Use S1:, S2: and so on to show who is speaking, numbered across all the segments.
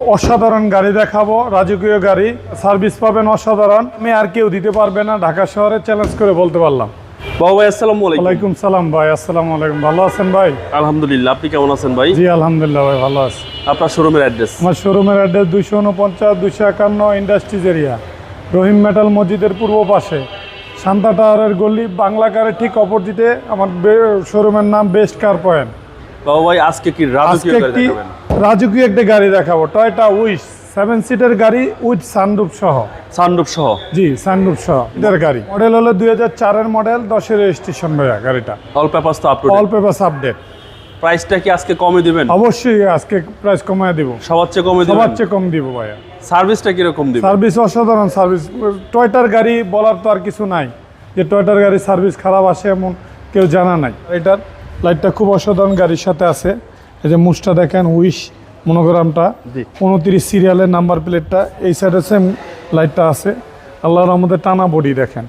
S1: অসাধারণ গাড়ি দেখাবো রাজকীয় গাড়ি সার্ভিস পাবেন অসাধারণ। আমি আর কেউ দিতে পারবে না ঢাকা শহরে চ্যালেঞ্জ করে বলতে পারলাম।
S2: বাবু ভাই আসসালামু আলাইকুম।
S1: ওয়ালাইকুম সালাম ভাই আসসালামু আলাইকুম। ভালো আছেন ভাই?
S2: আলহামদুলিল্লাহ আপনি কেমন আছেন ভাই?
S1: জি আলহামদুলিল্লাহ ভাই ভালো আছি।
S2: আপনার শোরুমের অ্যাড্রেস
S1: আমার শোরুমের অ্যাড্রেস দুইশো উনপঞ্চাশ দুইশো একান্ন ইন্ডাস্ট্রিজ এরিয়া রহিম মেটাল মসজিদের পূর্ব পাশে। শান্তা টাওয়ারের গলি বাংলা কারের ঠিক অপোজিটে। আমার শোরুমের নাম বেস্ট কার পয়েন্ট
S2: বাবু ভাই আজকে কি রাজকীয় গাড়ি
S1: একটি
S2: দেখাবেন?
S1: রাজকীয় একটা গাড়ি দেখাবো। টয়টা উইশ সেভেন সিটের গাড়ি উইথ সানরুফ সহ।
S2: সানরূপ সহ?
S1: জি সানরুফ সহ এদের গাড়ি। মডেল হলো দুই হাজার চারের মডেল দশের রেজিস্ট্রেশন ভাইয়া গাড়িটা।
S2: অল পেপারস তো আপলোড
S1: অল পেপার্স আপডেট
S2: প্রাইসটা কি আজকে কমে দিবেন?
S1: অবশ্যই আজকে প্রাইস কমায় দিব।
S2: সবার চেয়ে কমে দিবেন?
S1: সবার চেয়ে কম দিব ভাইয়া।
S2: সার্ভিসটা কীরকম দিবেন?
S1: সার্ভিস অসাধারণ সার্ভিস টয়টার গাড়ি বলার তো আর কিছু নাই। যে টয়টার গাড়ি সার্ভিস খারাপ আসে এমন কেউ জানা নাই। এটার লাইটটা খুব অসাধারণ গাড়ির সাথে আছে। এই যে মুসটা দেখেন উইশ মনোগ্রামটা। উনত্রিশ সিরিয়ালের নাম্বার প্লেটটা এই সাইডে সেম লাইটটা আছে। আল্লাহর আমাদের টানা বডি দেখেন।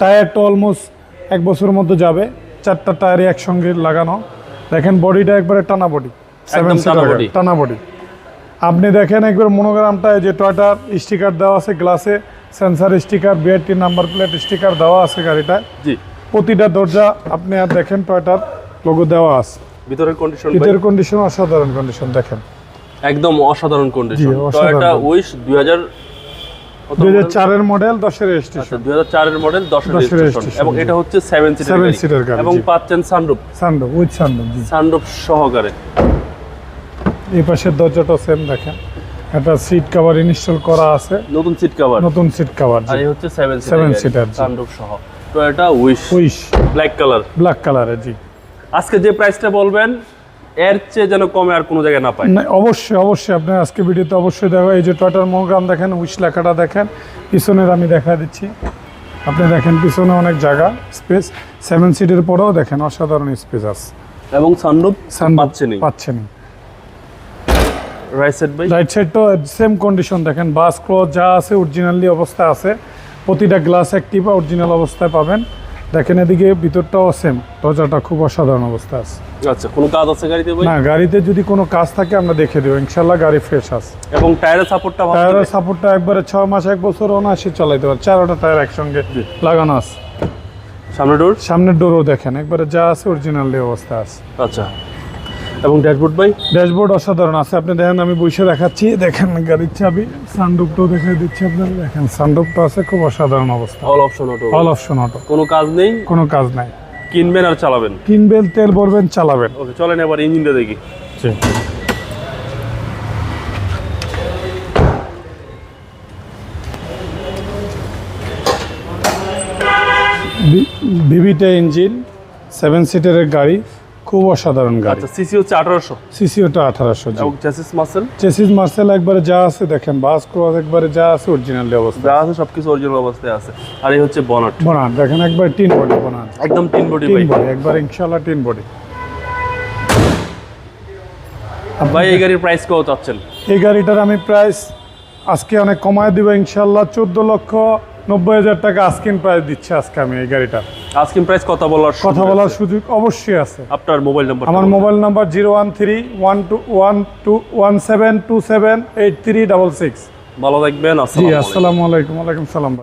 S1: টায়ারটা অলমোস্ট এক বছরের মধ্যে যাবে। চারটা টায়ারই একসঙ্গে লাগানো। দেখেন বডিটা একবারে টানা বডি
S2: একদম টানা
S1: বডি আপনি দেখেন একবার মনোগ্রামটা এই যে টয়টার স্টিকার দেওয়া আছে গ্লাসে sensor sticker BRT number plate sticker দেওয়া আছে গাড়িটায়। প্রতিটা দরজা আপনি আর দেখেন টয়টার লোগো দেওয়া আছে।
S2: ভিতরের কন্ডিশন
S1: ভিতরের কন্ডিশন অসাধারণ কন্ডিশন দেখেন।
S2: একদম অসাধারণ কন্ডিশন তো। একটা উইশ 2000 কত
S1: দুই হাজার
S2: model?
S1: চারের মডেল দশের রেজিস্ট্রেশন
S2: আচ্ছা 2004 এর মডেল 10 এর রেজিস্ট্রেশন এবং এটা হচ্ছে 7 সিটার
S1: Seven
S2: গাড়ি।
S1: seater গাড়ি,
S2: এবং
S1: জি।
S2: পাচ্ছেন সানরূপ
S1: সানরুফ উইথ সানরুফ জি।
S2: সানরূপ সহকারে।
S1: এই পাশের দরজাটা সেম দেখেন। একটা সিট কভার ইনস্টল করা আছে।
S2: নতুন সিট কভার
S1: নতুন সিট কভার
S2: আর এই হচ্ছে 7
S1: Seven
S2: সিটার
S1: seater, জি।
S2: সানরূপ সহ। তো এটা with
S1: with
S2: black colour
S1: black কালারের জি।
S2: আজকে যে প্রাইসটা বলবেন এর চেয়ে যেন কমে আর কোনো জায়গায় না পায়।
S1: না, অবশ্যই অবশ্যই আপনি আজকে ভিডিওতে অবশ্যই দেখো এই যে টয়টার মনোগ্রাম দেখেন উইশ লেখাটা দেখেন পিছনের আমি দেখা দিচ্ছি। আপনি দেখেন পিছনে অনেক জায়গা স্পেস সেভেন সিটের পরেও দেখেন অসাধারণ স্পেস আছে।
S2: এবং সানরূপ পাচ্ছেনই।
S1: পাচ্ছেন
S2: রাইট সাইড
S1: রাইট সাইডটাও সেম কন্ডিশন দেখেন বাস ক্লথ যা আছে অরিজিনালি অবস্থায় আছে প্রতিটা গ্লাস অ্যাক্টিভ অরিজিনাল অবস্থায় পাবেন। দেখেন এদিকে ভিতরটাও সেম দরজাটা খুব অসাধারণ অবস্থা আছে।
S2: আচ্ছা কোনো কাজ আছে গাড়িতে ভাই?
S1: না গাড়িতে যদি কোনো কাজ থাকে আমরা দেখে দেবো ইনশাল্লাহ গাড়ি ফ্রেশ আছে।
S2: এবং টায়ারের সাপোর্টটা
S1: টায়ারের সাপোর্টটা একবারে ছয় মাস এক বছর অনায়াসে চালাইতে পারে চারোটা টায়ার একসঙ্গে। লাগানো আছে।
S2: সামনের ডোর
S1: সামনের ডোরও দেখেন একবারে যা আছে অরিজিনাল অবস্থা আছে।
S2: আচ্ছা। এবং ড্যাশবোর্ড ভাই?
S1: ড্যাশবোর্ড অসাধারণ আছে। আপনি দেখেন আমি বসে দেখাচ্ছি। দেখেন গাড়ির চাবি। সানরুফটাও দেখে দিচ্ছি আপনারা দেখেন সানরুফটা আছে খুব অসাধারণ অবস্থা।
S2: All option auto
S1: all option auto
S2: কোনো কাজ নেই?
S1: কোনো কাজ নাই।
S2: কিনবেন আর চালাবেন?
S1: কিনবেন তেল ভরবেন চালাবেন।
S2: ওকে চলেন এবার ইঞ্জিনটা দেখি।
S1: ভিভিটা ইঞ্জিন সেভেন সিটারের গাড়ি। খুব অসাধারণ গাড়ি।
S2: আচ্ছা সিসি হচ্ছে আঠারোশো।
S1: সিসিওটা আঠারোশো
S2: এবং চ্যাসিস মাসেল
S1: চেসিস মার্সেল একবারে যা আছে দেখেন বাস ক্রস একবারে যা আছে অরিজিনালি অবস্থা
S2: যা আছে সবকিছু অরিজিনাল অবস্থায় আছে। আর এই হচ্ছে বনাট
S1: দেখেন একবার টিন বডি
S2: একদম বডি ভাই।
S1: একবার ইনশাল্লাহ টিন বডি
S2: ভাই এই গাড়ির প্রাইস কত চাচ্ছেন?
S1: এই গাড়িটার আমি প্রাইস আজকে অনেক কমায় দিব ইনশাল্লাহ চোদ্দ লক্ষ নব্বই হাজার টাকা আস্কিন প্রাইস দিচ্ছি আজকে আমি এই গাড়িটা।
S2: আস্কিন প্রাইস কথা বলার
S1: কথা বলার। সুযোগ অবশ্যই আছে।
S2: আপনার মোবাইল নাম্বার
S1: আমার mobile number zero one three one two one two one seven two seven eight three double six
S2: ভালো থাকবেন
S1: জি
S2: আসসালামু আলাইকুম।
S1: আসসালামু আলাইকুম ওয়ালাইকুম সালাম